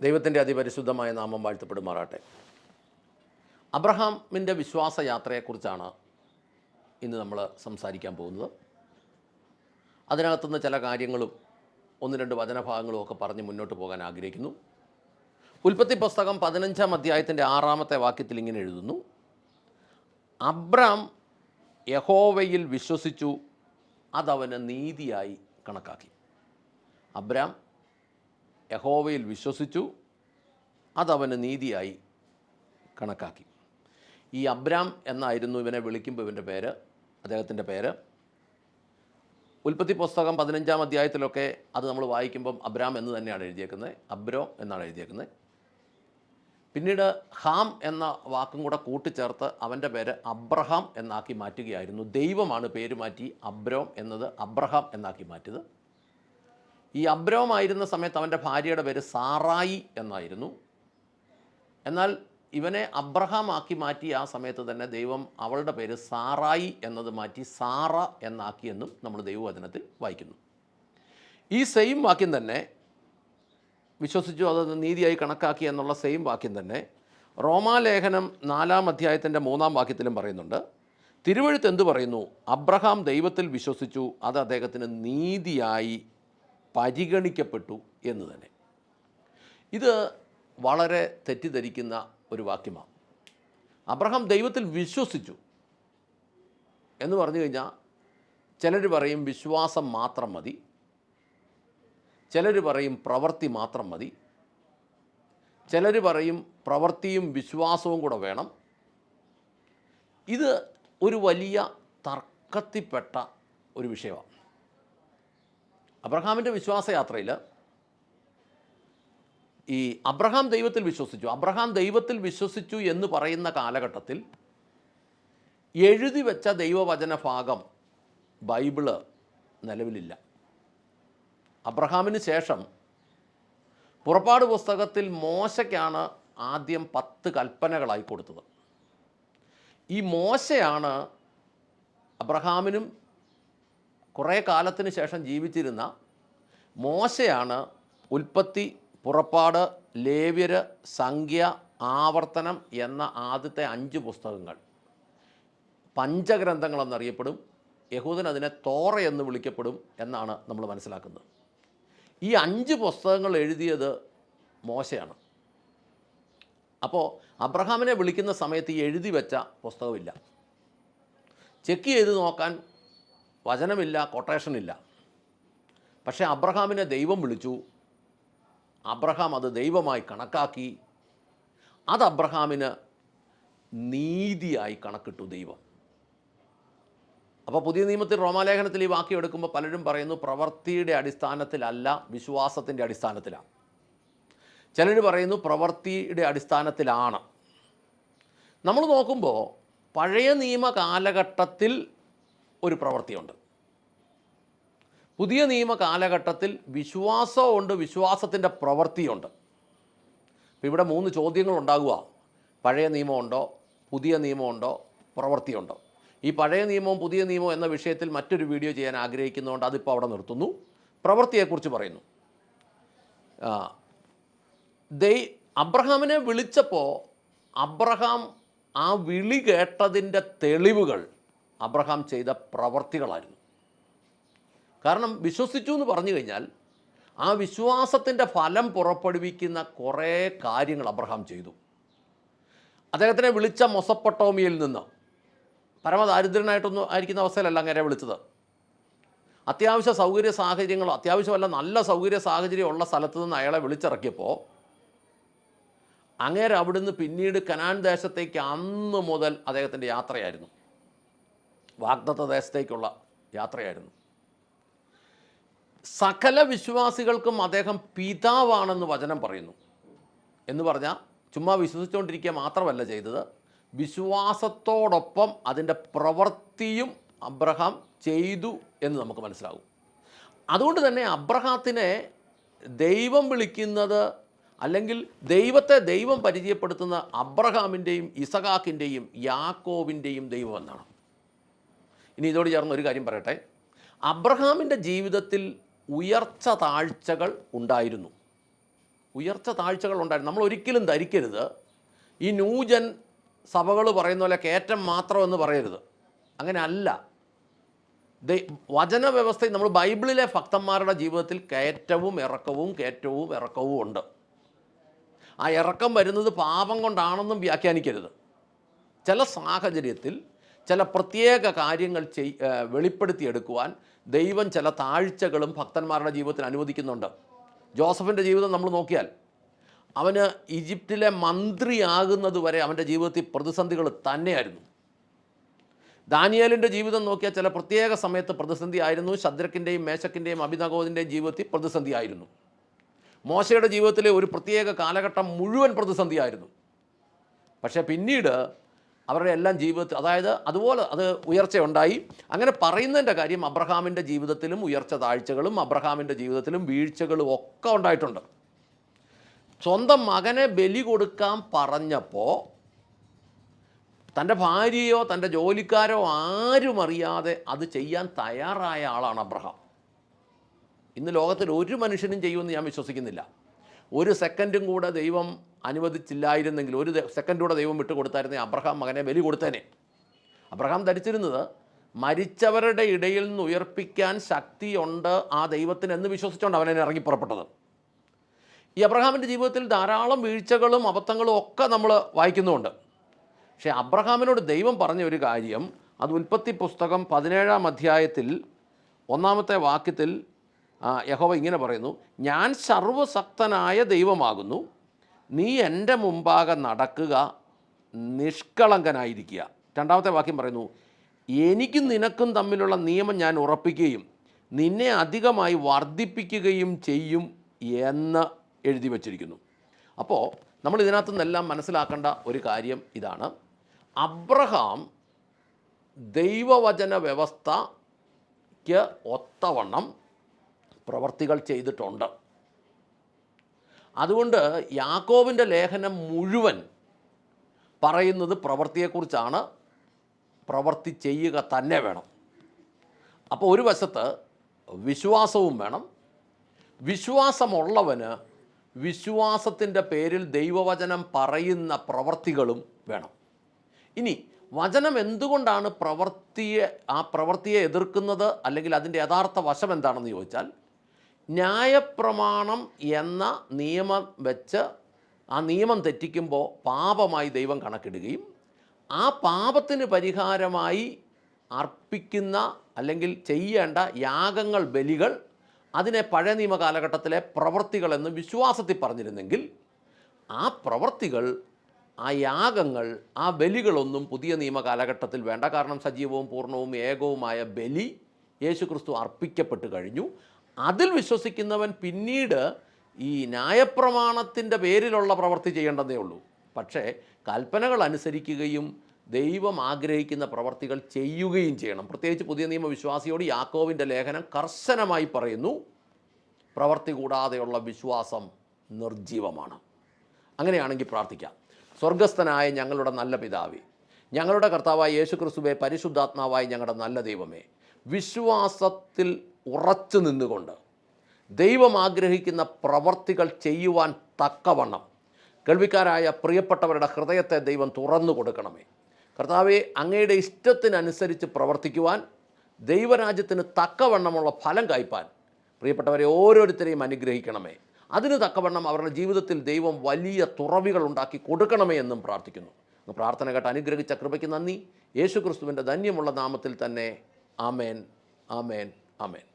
ദൈവത്തിന്റെ അതിപരിശുദ്ധമായ നാമം വാഴ്ത്തപ്പെടുമാറാട്ടെ അബ്രഹാമിന്റെ വിശ്വാസ യാത്രയെക്കുറിച്ചാണ് ഇന്ന് നമ്മൾ സംസാരിക്കാൻ പോകുന്നത്. അതിനകത്തുനിന്ന് ചില കാര്യങ്ങളും ഒന്ന് രണ്ട് വചനഭാഗങ്ങളും ഒക്കെ പറഞ്ഞ് മുന്നോട്ട് പോകാൻ ആഗ്രഹിക്കുന്നു. ഉൽപ്പത്തി പുസ്തകം പതിനഞ്ചാം അധ്യായത്തിന്റെ ആറാമത്തെ വാക്യത്തിൽ ഇങ്ങനെ എഴുതുന്നു. അബ്രാം യഹോവയിൽ വിശ്വസിച്ചു അതവന് നീതിയായി കണക്കാക്കി. അബ്രാം യഹോവയിൽ വിശ്വസിച്ചു അതവന് നീതിയായി കണക്കാക്കി. ഈ അബ്രാം എന്നായിരുന്നു ഇവനെ വിളിക്കുമ്പോൾ ഇവന്റെ പേര് അദ്ദേഹത്തിന്റെ പേര്. ഉൽപ്പത്തി പുസ്തകം പതിനഞ്ചാം അധ്യായത്തിലൊക്കെ അത് നമ്മൾ വായിക്കുമ്പം അബ്രാം എന്ന് തന്നെയാണ് എഴുതിയേക്കുന്നത് അബ്രോ എന്നാണ് എഴുതിയേക്കുന്നത്. പിന്നീട് ഹാം എന്ന വാക്കും കൂടെ കൂട്ടിച്ചേർത്ത് അവന്റെ പേര് അബ്രഹാം എന്നാക്കി മാറ്റുകയായിരുന്നു. ദൈവമാണ് പേര് മാറ്റി അബ്രോം എന്നത് അബ്രഹാം എന്നാക്കി മാറ്റിയത്. ഈ അബ്രഹം ആയിരുന്ന സമയത്ത് അവന്റെ ഭാര്യയുടെ പേര് സാറായി എന്നായിരുന്നു. എന്നാൽ ഇവനെ അബ്രഹാം ആക്കി മാറ്റി ആ സമയത്ത് തന്നെ ദൈവം അവളുടെ പേര് സാറായി എന്നത് മാറ്റി സാറ എന്നാക്കിയെന്നും നമ്മൾ ദൈവവചനത്തിൽ വായിക്കുന്നു. ഈ സെയിം വാക്യം തന്നെ വിശ്വസിച്ചു അത് നീതിയായി കണക്കാക്കി എന്നുള്ള സെയിം വാക്യം തന്നെ റോമാലേഖനം നാലാം അധ്യായത്തിന്റെ മൂന്നാം വാക്യത്തിലും പറയുന്നുണ്ട്. തിരുവഴുത്ത് എന്തു പറയുന്നു? അബ്രഹാം ദൈവത്തിൽ വിശ്വസിച്ചു അത് അദ്ദേഹത്തിന് നീതിയായി പരിഗണിക്കപ്പെട്ടു എന്ന് തന്നെ. ഇത് വളരെ തെറ്റിദ്ധരിക്കുന്ന ഒരു വാക്യമാണ്. അബ്രഹാം ദൈവത്തിൽ വിശ്വസിച്ചു എന്ന് പറഞ്ഞു കഴിഞ്ഞാൽ ചിലർ പറയും വിശ്വാസം മാത്രം മതി. ചിലർ പറയും പ്രവൃത്തി മാത്രം മതി. ചിലർ പറയും പ്രവൃത്തിയും വിശ്വാസവും കൂടെ വേണം. ഇത് ഒരു വലിയ തർക്കത്തിൽപ്പെട്ട ഒരു വിഷയമാണ്. അബ്രഹാമിന്റെ വിശ്വാസയാത്രയിൽ ഈ അബ്രഹാം ദൈവത്തിൽ വിശ്വസിച്ചു. അബ്രഹാം ദൈവത്തിൽ വിശ്വസിച്ചു എന്ന് പറയുന്ന കാലഘട്ടത്തിൽ എഴുതി വെച്ച ദൈവവചന ഭാഗം ബൈബിൾ നിലവിലില്ല. അബ്രഹാമിന് ശേഷം പുറപ്പാട് പുസ്തകത്തിൽ മോശയ്ക്കാണ് ആദ്യം പത്ത് കൽപ്പനകളായി കൊടുത്തത്. ഈ മോശയാണ് അബ്രഹാമിനും കുറേ കാലത്തിന് ശേഷം ജീവിച്ചിരുന്ന മോശയാണ് ഉൽപ്പത്തി പുറപ്പാട് ലേവ്യര് സംഖ്യ ആവർത്തനം എന്ന ആദ്യത്തെ അഞ്ച് പുസ്തകങ്ങൾ. പഞ്ചഗ്രന്ഥങ്ങൾ പഞ്ചഗ്രന്ഥങ്ങളെന്നറിയപ്പെടും. യഹൂദൻ അതിനെ തോറ എന്ന് വിളിക്കപ്പെടും എന്നാണ് നമ്മൾ മനസ്സിലാക്കുന്നത്. ഈ അഞ്ച് പുസ്തകങ്ങൾ എഴുതിയത് മോശയാണ്. അപ്പോൾ അബ്രഹാമിനെ വിളിക്കുന്ന സമയത്ത് ഈ എഴുതി വെച്ച പുസ്തകമില്ല. ചെക്ക് ചെയ്ത് നോക്കാൻ വചനമില്ല കൊട്ടേഷനില്ല പക്ഷേ അബ്രഹാമിനെ ദൈവം വിളിച്ചു. അബ്രഹാം അത് ദൈവമായി കണക്കാക്കി. അത് അബ്രഹാമിന് നീതിയായി കണക്കിട്ടു ദൈവം. അപ്പോൾ പുതിയ നിയമത്തിൽ റോമാലേഖനത്തിൽ ഈ വാക്യം എടുക്കുമ്പോൾ പലരും പറയുന്നു പ്രവൃത്തിയുടെ അടിസ്ഥാനത്തിലല്ല വിശ്വാസത്തിന്റെ അടിസ്ഥാനത്തിലാണ്. ചിലർ പറയുന്നു പ്രവൃത്തിയുടെ അടിസ്ഥാനത്തിലാണ്. നമ്മൾ നോക്കുമ്പോൾ പഴയ നിയമ കാലഘട്ടത്തിൽ ഒരു പ്രവൃത്തിയുണ്ട്. പുതിയ നിയമ കാലഘട്ടത്തിൽ വിശ്വാസമുണ്ട് വിശ്വാസത്തിന്റെ പ്രവൃത്തിയുണ്ട്. അപ്പോൾ ഇവിടെ മൂന്ന് ചോദ്യങ്ങൾ ഉണ്ടാകുക പഴയ നിയമമുണ്ടോ പുതിയ നിയമമുണ്ടോ പ്രവൃത്തിയുണ്ടോ? ഈ പഴയ നിയമവും പുതിയ നിയമവും എന്ന വിഷയത്തിൽ മറ്റൊരു വീഡിയോ ചെയ്യാൻ ആഗ്രഹിക്കുന്നതുകൊണ്ട് അതിപ്പോൾ അവിടെ നിർത്തുന്നു. പ്രവൃത്തിയെക്കുറിച്ച് പറയുന്നു. ദൈ അബ്രഹാമിനെ വിളിച്ചപ്പോൾ അബ്രഹാം ആ വിളി കേട്ടതിന്റെ തെളിവുകൾ അബ്രഹാം ചെയ്ത പ്രവർത്തികളായിരുന്നു. കാരണം വിശ്വസിച്ചു എന്ന് പറഞ്ഞു കഴിഞ്ഞാൽ ആ വിശ്വാസത്തിന്റെ ഫലം പുറപ്പെടുവിക്കുന്ന കുറേ കാര്യങ്ങൾ അബ്രഹാം ചെയ്തു. അദ്ദേഹത്തിനെ വിളിച്ച മൊസപ്പൊട്ടോമിയിൽ നിന്ന്. പരമദാരിദ്ര്യനായിട്ടൊന്നും ആയിരിക്കുന്ന അവസ്ഥയിലല്ല അങ്ങനെ വിളിച്ചത്. അത്യാവശ്യ സൗകര്യ സാഹചര്യങ്ങളോ അത്യാവശ്യമല്ല നല്ല സൗകര്യ സാഹചര്യം ഉള്ള സ്ഥലത്ത് നിന്ന് അയാളെ വിളിച്ചിറക്കിയപ്പോൾ അങ്ങേരെ അവിടുന്ന് പിന്നീട് കനാൻ ദേശത്തേക്ക് അന്ന് മുതൽ അദ്ദേഹത്തിന്റെ യാത്രയായിരുന്നു. വാഗ്ദത്ത ദേശത്തേക്കുള്ള യാത്രയായിരുന്നു. സകല വിശ്വാസികൾക്കും അദ്ദേഹം പിതാവാണെന്ന് വചനം പറയുന്നു. എന്ന് പറഞ്ഞാൽ ചുമ്മാ വിശ്വസിച്ചുകൊണ്ടിരിക്കുക മാത്രമല്ല ചെയ്തത്. വിശ്വാസത്തോടൊപ്പം അതിന്റെ പ്രവൃത്തിയും അബ്രഹാം ചെയ്തു എന്ന് നമുക്ക് മനസ്സിലാകും. അതുകൊണ്ട് തന്നെ അബ്രഹാത്തിനെ ദൈവം വിളിക്കുന്നത് അല്ലെങ്കിൽ ദൈവത്തെ ദൈവം പരിചയപ്പെടുത്തുന്ന അബ്രഹാമിന്റെയും ഇസഹാക്കിന്റെയും യാക്കോവിന്റെയും ദൈവം എന്നാണ്. ഇനി ഇതോട് ചേർന്ന് ഒരു കാര്യം പറയട്ടെ. അബ്രഹാമിന്റെ ജീവിതത്തിൽ ഉയർച്ച താഴ്ചകൾ ഉണ്ടായിരുന്നു. ഉയർച്ച താഴ്ചകൾ ഉണ്ടായിരുന്നു. നമ്മൾ ഒരിക്കലും ധരിക്കരുത്. ഈ ന്യൂജൻ സഭകൾ പറയുന്ന പോലെ കയറ്റം മാത്രം എന്ന് പറയരുത്. അങ്ങനെ അല്ല. വചന വ്യവസ്ഥയിൽ നമ്മൾ ബൈബിളിലെ ഭക്തന്മാരുടെ ജീവിതത്തിൽ കയറ്റവും ഇറക്കവും കയറ്റവും ഇറക്കവും ഉണ്ട്. ആ ഇറക്കം വരുന്നത് പാപം കൊണ്ടാണെന്നും വ്യാഖ്യാനിക്കരുത്. ചില സാഹചര്യത്തിൽ ചില പ്രത്യേക കാര്യങ്ങൾ ചെയ് വെളിപ്പെടുത്തിയെടുക്കുവാൻ ദൈവം ചില താഴ്ചകളും ഭക്തന്മാരുടെ ജീവിതത്തിൽ അനുവദിക്കുന്നുണ്ട്. ജോസഫിന്റെ ജീവിതം നമ്മൾ നോക്കിയാൽ അവന് ഈജിപ്തിലെ മന്ത്രിയാകുന്നത് വരെ അവന്റെ ജീവിതത്തിൽ പ്രതിസന്ധികൾ തന്നെയായിരുന്നു. ദാനിയേലിന്റെ ജീവിതം നോക്കിയാൽ ചില പ്രത്യേക സമയത്ത് പ്രതിസന്ധി ആയിരുന്നു. ശദ്രക്കിന്റെയും മേശക്കിന്റെയും അഭിനഗോദിന്റെയും ജീവിതത്തിൽ പ്രതിസന്ധി ആയിരുന്നു. മോശയുടെ ജീവിതത്തിലെ ഒരു പ്രത്യേക കാലഘട്ടം മുഴുവൻ പ്രതിസന്ധിയായിരുന്നു പക്ഷേ പിന്നീട് അവരുടെ എല്ലാം ജീവിതത്തിൽ അതായത് അതുപോലെ അത് ഉയർച്ച ഉണ്ടായി അങ്ങനെ പറയുന്നതിന്റെ കാര്യം അബ്രഹാമിന്റെ ജീവിതത്തിലും ഉയർച്ച താഴ്ചകളും അബ്രഹാമിന്റെ ജീവിതത്തിലും വീഴ്ചകളും ഒക്കെ ഉണ്ടായിട്ടുണ്ട്. സ്വന്തം മകനെ ബലി കൊടുക്കാൻ പറഞ്ഞപ്പോൾ തന്റെ ഭാര്യയോ തന്റെ ജോലിക്കാരോ ആരും അറിയാതെ അത് ചെയ്യാൻ തയ്യാറായ ആളാണ് അബ്രഹാം. ഇന്ന് ലോകത്തിൽ ഒരു മനുഷ്യനും ചെയ്യുമെന്ന് ഞാൻ വിശ്വസിക്കുന്നില്ല. ഒരു സെക്കൻഡും കൂടെ ദൈവം അനുവദിച്ചില്ലായിരുന്നെങ്കിൽ ഒരു സെക്കൻഡ് കൂടെ ദൈവം വിട്ടുകൊടുത്തായിരുന്നെങ്കിൽ അബ്രഹാം മകനെ ബലി കൊടുത്തേനെ. അബ്രഹാം ധരിച്ചിരുന്നത് മരിച്ചവരുടെ ഇടയിൽ നിന്ന് ഉയർപ്പിക്കാൻ ശക്തിയുണ്ട് ആ ദൈവത്തിന് എന്ന് വിശ്വസിച്ചുകൊണ്ട് അവനെ ഇറങ്ങി പുറപ്പെട്ടത്. ഈ അബ്രഹാമിന്റെ ജീവിതത്തിൽ ധാരാളം വീഴ്ചകളും അബദ്ധങ്ങളും ഒക്കെ നമ്മൾ വായിക്കുന്നുമുണ്ട്. പക്ഷേ അബ്രഹാമിനോട് ദൈവം പറഞ്ഞ ഒരു കാര്യം അത് ഉൽപ്പത്തി പുസ്തകം പതിനേഴാം അധ്യായത്തിൽ ഒന്നാമത്തെ വാക്യത്തിൽ യഹോവ ഇങ്ങനെ പറയുന്നു ഞാൻ സർവശക്തനായ ദൈവമാകുന്നു. നീ എന്റെ മുമ്പാകെ നടക്കുക നിഷ്കളങ്കനായിരിക്കുക. രണ്ടാമത്തെ വാക്യം പറയുന്നു എനിക്കും നിനക്കും തമ്മിലുള്ള നിയമം ഞാൻ ഉറപ്പിക്കുകയും നിന്നെ അധികമായി വർദ്ധിപ്പിക്കുകയും ചെയ്യും എന്ന് എഴുതി വച്ചിരിക്കുന്നു. അപ്പോൾ നമ്മൾ ഇതിനകത്തു നിന്നെല്ലാം മനസ്സിലാക്കേണ്ട ഒരു കാര്യം ഇതാണ്. അബ്രഹാം ദൈവവചന വ്യവസ്ഥയ്ക്ക് ഒത്തവണ്ണം പ്രവർത്തികൾ ചെയ്തിട്ടുണ്ട്. അതുകൊണ്ട് യാക്കോബിന്റെ ലേഖനം മുഴുവൻ പറയുന്നത് പ്രവൃത്തിയെക്കുറിച്ചാണ്. പ്രവൃത്തി ചെയ്യുക തന്നെ വേണം. അപ്പോൾ ഒരു വശത്ത് വിശ്വാസവും വേണം. വിശ്വാസമുള്ളവന് വിശ്വാസത്തിന്റെ പേരിൽ ദൈവവചനം പറയുന്ന പ്രവർത്തികളും വേണം. ഇനി വചനം എന്തുകൊണ്ടാണ് പ്രവൃത്തിയെ ആ പ്രവൃത്തിയെ എതിർക്കുന്നത് അല്ലെങ്കിൽ അതിന്റെ യഥാർത്ഥ വശം എന്താണെന്ന് ചോദിച്ചാൽ ന്യായപ്രമാണം എന്ന നിയമം വെച്ച് ആ നിയമം തെറ്റിക്കുമ്പോൾ പാപമായി ദൈവം കണക്കിടുകയും ആ പാപത്തിന് പരിഹാരമായി അർപ്പിക്കുന്ന അല്ലെങ്കിൽ ചെയ്യേണ്ട യാഗങ്ങൾ ബലികൾ അതിനെ പഴയ നിയമ കാലഘട്ടത്തിലെ പ്രവൃത്തികളെന്ന് വിശ്വാസത്തിൽ പറഞ്ഞിരുന്നെങ്കിൽ ആ പ്രവൃത്തികൾ ആ യാഗങ്ങൾ ആ ബലികളൊന്നും പുതിയ നിയമ കാലഘട്ടത്തിൽ വേണ്ട. കാരണം സജീവവും പൂർണവും ഏകവുമായ ബലി യേശുക്രിസ്തു അർപ്പിക്കപ്പെട്ട് കഴിഞ്ഞു. അതിൽ വിശ്വസിക്കുന്നവൻ പിന്നീട് ഈ ന്യായപ്രമാണത്തിന്റെ പേരിലുള്ള പ്രവൃത്തി ചെയ്യേണ്ടതേ ഉള്ളൂ. പക്ഷേ കൽപ്പനകൾ അനുസരിക്കുകയും ദൈവം ആഗ്രഹിക്കുന്ന പ്രവർത്തികൾ ചെയ്യുകയും ചെയ്യണം. പ്രത്യേകിച്ച് പുതിയ നിയമ വിശ്വാസിയോട് യാക്കോവിന്റെ ലേഖനം കർശനമായി പറയുന്നു പ്രവർത്തി കൂടാതെയുള്ള വിശ്വാസം നിർജീവമാണ് അങ്ങനെയാണെങ്കിൽ പ്രാർത്ഥിക്കാം. സ്വർഗസ്ഥനായ ഞങ്ങളുടെ നല്ല പിതാവേ ഞങ്ങളുടെ കർത്താവായ യേശുക്രിസ്തുവെ പരിശുദ്ധാത്മാവായ ഞങ്ങളുടെ നല്ല ദൈവമേ വിശ്വാസത്തിൽ ഉറച്ചു നിന്നുകൊണ്ട് ദൈവം ആഗ്രഹിക്കുന്ന പ്രവർത്തികൾ ചെയ്യുവാൻ തക്കവണ്ണം കേൾവിക്കാരായ പ്രിയപ്പെട്ടവരുടെ ഹൃദയത്തെ ദൈവം തുറന്നു കൊടുക്കണമേ. കർത്താവെ അങ്ങയുടെ ഇഷ്ടത്തിനനുസരിച്ച് പ്രവർത്തിക്കുവാൻ ദൈവരാജ്യത്തിന് തക്കവണ്ണമുള്ള ഫലം കായ്പാൻ പ്രിയപ്പെട്ടവരെ ഓരോരുത്തരെയും അനുഗ്രഹിക്കണമേ. അതിന് തക്കവണ്ണം അവരുടെ ജീവിതത്തിൽ ദൈവം വലിയ തുറവികൾ ഉണ്ടാക്കി കൊടുക്കണമേ എന്നും പ്രാർത്ഥിക്കുന്നു. പ്രാർത്ഥന കേട്ട് അനുഗ്രഹിച്ച കൃപയ്ക്ക് നന്ദി. യേശു ക്രിസ്തുവിന്റെ ധന്യമുള്ള നാമത്തിൽ തന്നെ ആമേൻ ആമേൻ ആമേൻ.